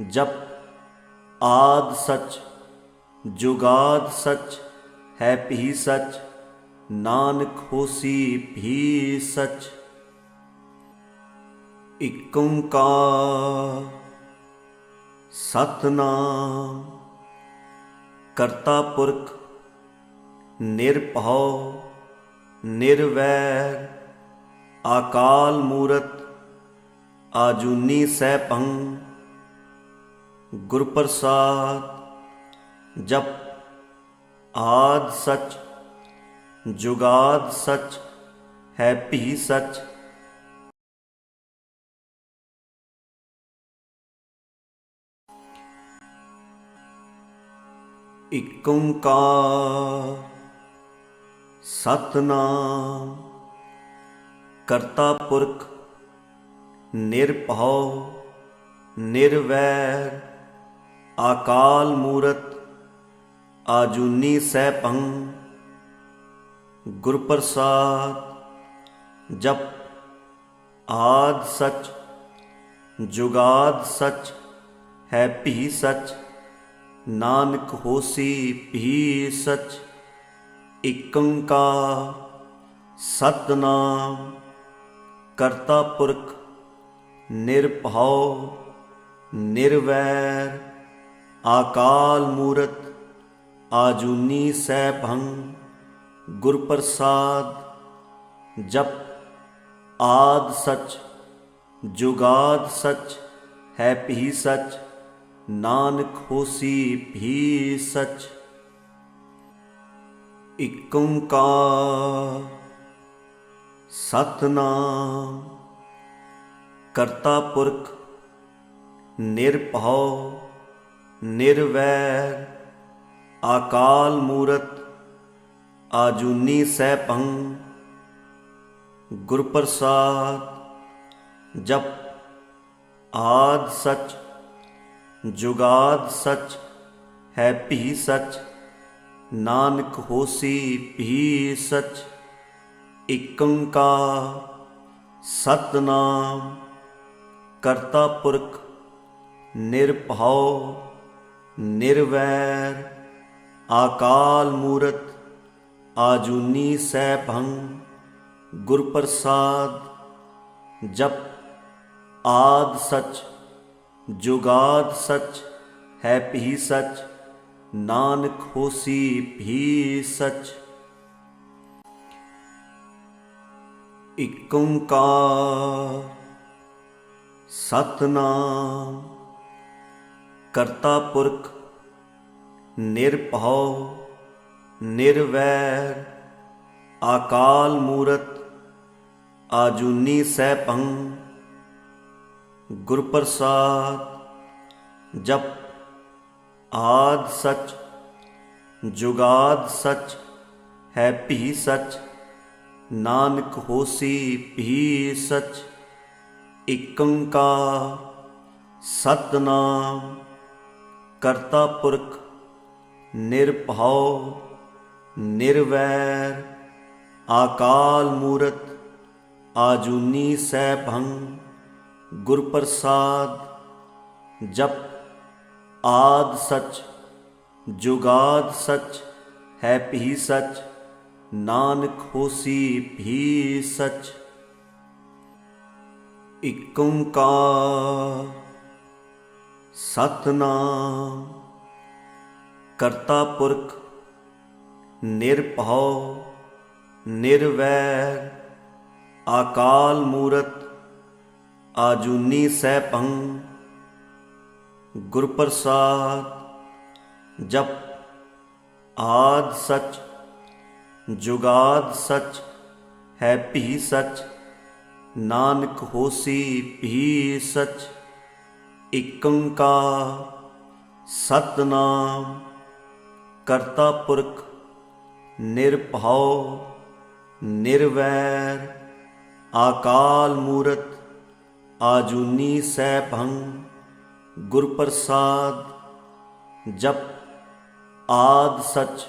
ਜਪ, ਆਦ ਸਚ, ਜੁਗਾਦ ਸਚ, ਹੈ ਭੀ ਸਚ, ਨਾਨਕ ਹੋਸੀ ਭੀ ਸਚ। ਇਕ ਓੰਕਾਰ ਸਤਨਾਮ, ਕਰਤਾ ਪੁਰਖ, ਨਿਰਭਉ, ਨਿਰਵੈਰ, ਆਕਾਲ ਮੂਰਤ, ਆਜੂਨੀ ਸੈਭੰ ਗੁਰ ਪ੍ਰਸਾਦ ਜਪ ਆਦ ਸਚ, ਜੁਗਾਦ ਸਚ, ਹੈ ਭੀ ਸਚ। ਇਕ ਓੰਕਾਰ ਸਤਨਾਮ, ਕਰਤਾ ਪੁਰਖ ਨਿਰਭਉ, ਨਿਰਵੈਰ। ਆਕਾਲ ਮੂਰਤ ਆਜੂਨੀ ਸੈਭੰ ਗੁਰ ਪ੍ਰਸਾਦ ਜਪ ਆਦ ਸਚ, ਜੁਗਾਦ ਸਚ, ਹੈ ਭੀ ਸਚ, ਨਾਨਕ ਹੋਸੀ ਭੀ ਸਚ, ਇਕ ਸਤਨਾਮ, ਕਰਤਾ ਪੁਰਖ ਨਿਰਭਉ, ਨਿਰਵੈਰ। ਆਕਾਲ ਮੂਰਤ ਆਜੂਨੀ ਸੈਭੰ ਗੁਰ ਪ੍ਰਸਾਦ ਜਪ ਆਦ ਸਚ ਜੁਗਾਦ ਸਚ ਹੈ ਭੀ ਸਚ ਨਾਨਕ ਹੋਸੀ ਭੀ ਸਚ ਇਕ ਓੰਕਾਰ ਸਤਨਾਮ ਕਰਤਾ ਪੁਰਖ ਨਿਰਭਉ ਨਿਰਵੈਰ, ਆਕਾਲ ਮੂਰਤ, ਆਜੂਨੀ ਸੈਭੰ ਗੁਰ ਪ੍ਰਸਾਦ ਜਪ, ਆਦ ਸਚ, ਜੁਗਾਦ ਸਚ, ਹੈ ਭੀ ਸਚ, ਨਾਨਕ ਹੋਸੀ ਭੀ ਸਚ ਇਕ ਓੰਕਾਰ ਸਤਨਾਮ, ਕਰਤਾ ਪੁਰਖ, ਨਿਰਭਉ। ਨਿਰਵੈਰ, ਆਕਾਲ ਮੂਰਤ, ਆਜੂਨੀ ਸੈਭੰ ਗੁਰ ਪ੍ਰਸਾਦ ਜਪ, ਆਦ ਸਚ, ਜੁਗਾਦ ਸਚ, ਹੈ ਭੀ ਸਚ, ਨਾਨਕ ਹੋਸੀ ਭੀ ਸਚ। ਇਕ ਓੰਕਾਰ ਸਤਨਾਮ ਕਰਤਾ ਪੁਰਖ, ਨਿਰਭਉ, ਨਿਰਵੈਰ, ਆਕਾਲ ਮੂਰਤ, ਆਜੂਨੀ ਸੈਭੰ ਗੁਰ ਪ੍ਰਸਾਦ ਜਪ, ਆਦ ਸਚ, ਜੁਗਾਦ ਸਚ, ਹੈ ਭੀ ਸਚ, ਨਾਨਕ ਹੋਸੀ ਭੀ ਸਚ ਇਕ ਸਤਨਾਮ। ਕਰਤਾ ਪੁਰਖ ਨਿਰਭਉ ਨਿਰਵੈਰ ਆਕਾਲ ਮੂਰਤ ਆਜੂਨੀ ਸੈਭੰ ਗੁਰ ਪ੍ਰਸਾਦ ਜਪ ਆਦ ਸਚ ਜੁਗਾਦ ਸਚ ਹੈ ਭੀ ਸਚ ਨਾਨਕ ਹੋਸੀ ਭੀ ਸਚ ਇਕ ਓੰਕਾਰ ਸਤਨਾਮ। ਕਰਤਾ ਪੁਰਖ ਨਿਰਭਉ, ਨਿਰਵੈਰ, ਆਕਾਲ ਮੂਰਤ, ਆਜੂਨੀ ਸੈਭੰ ਗੁਰ ਪ੍ਰਸਾਦ ਜਪ, ਆਦ ਸਚ, ਜੁਗਾਦ ਸਚ, ਹੈ ਭੀ ਸਚ, ਨਾਨਕ ਹੋਸੀ ਭੀ ਸਚ। ਇਕ ਓੰਕਾਰ ਸਤਨਾਮ, ਕਰਤਾ ਪੁਰਖ ਨਿਰਭਉ, ਨਿਰਵੈਰ, ਆਕਾਲ ਮੂਰਤ, ਆਜੂਨੀ ਸੈਭੰ ਗੁਰ ਪ੍ਰਸਾਦ ਜਪ ਆਦ ਸਚ,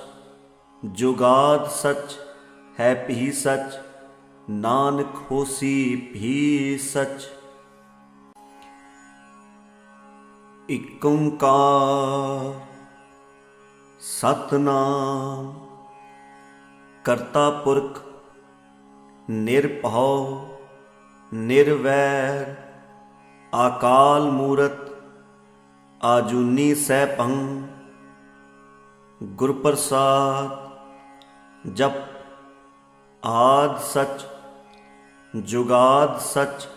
ਜੁਗਾਦ ਸਚ, ਹੈ ਭੀ ਸਚ, ਨਾਨਕ ਹੋਸੀ ਭੀ ਸਚ। ਇਕ ਓੰਕਾਰ ਸਤਨਾਮ। ਕਰਤਾ ਪੁਰਖ ਨਿਰਭਉ, ਨਿਰਵੈਰ, ਆਕਾਲ ਮੂਰਤ, ਆਜੂਨੀ ਸੈਭੰ। ਗੁਰ ਪ੍ਰਸਾਦ ਜਪ, ਆਦ ਸਚ, ਜੁਗਾਦ ਸਚ,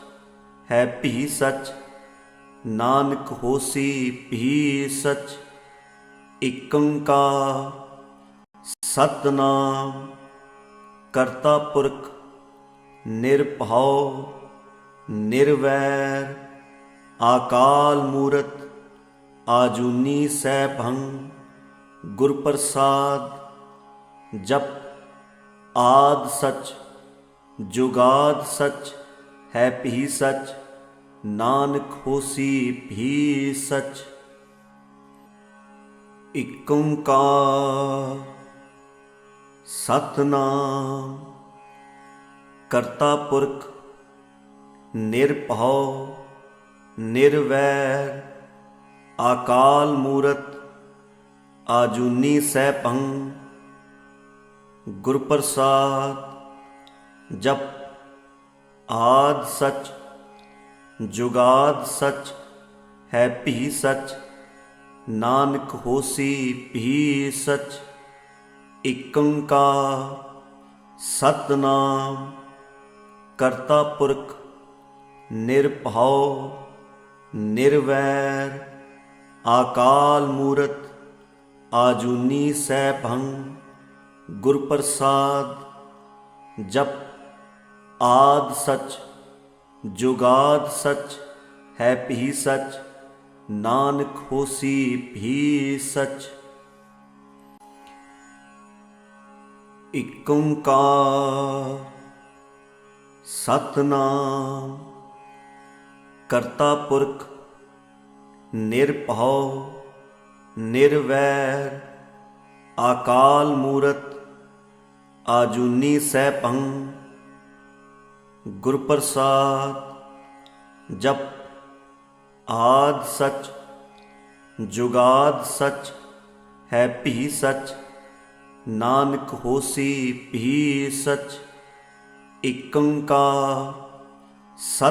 ਹੈ ਭੀ ਸਚ। ਨਾਨਕ ਹੋਸੀ ਭੀ ਸਚ ਇਕ ਸਤਨਾਮ। ਕਰਤਾ ਪੁਰਖ ਨਿਰਭਉ, ਨਿਰਵੈਰ, ਆਕਾਲ ਮੂਰਤ, ਆਜੂਨੀ ਸੈਭੰ ਗੁਰ ਪ੍ਰਸਾਦ ਜਪ ਆਦ ਸਚ, ਜੁਗਾਦ ਸਚ, ਹੈ ਭੀ ਸਚ। ਨਾਨਕ ਹੋਸੀ ਭੀ ਸਚ, ਇਕ ਓੰਕਾਰ ਸਤਨਾਮ। ਕਰਤਾ ਪੁਰਖ ਨਿਰਭਉ, ਨਿਰਵੈਰ, ਆਕਾਲ ਮੂਰਤ, ਆਜੂਨੀ ਸੈਭੰ। ਗੁਰ ਪ੍ਰਸਾਦ ਜਪ ਆਦ ਸਚ। ਜੁਗਾਦ ਸਚ ਹੈ ਭੀ ਸਚ, ਨਾਨਕ ਹੋਸੀ ਭੀ ਸਚ ਇਕ ਸਤਨਾਮ, ਕਰਤਾ ਪੁਰਖ ਨਿਰਭਉ, ਨਿਰਵੈਰ, ਆਕਾਲ ਮੂਰਤ, ਆਜੂਨੀ ਸੈਭੰ ਗੁਰ ਪ੍ਰਸਾਦ ਜਪ ਆਦ ਸਚ। ਜੁਗਾਦ ਸਚ ਹੈ ਭੀ ਸੱਚ, ਨਾਨਕ ਹੋਸੀ ਭੀ ਸਚ। ਇਕ ਓੰਕਾਰ ਸਤਨਾਮ, ਕਰਤਾ ਪੁਰਖ ਨਿਰਭਉ, ਨਿਰਵੈਰ, ਆਕਾਲ ਮੂਰਤ, ਆਜੂਨੀ ਸੈਭੰ ਗੁਰ ਪ੍ਰਸਾਦ ਜਪ ਆਦ ਸਚ, ਜੁਗਾਦ ਸਚ, ਹੈ ਭੀ ਸਚ, ਨਾਨਕ ਹੋਸੀ ਭੀ ਸਚ ਇਕ ਓੰਕਾਰ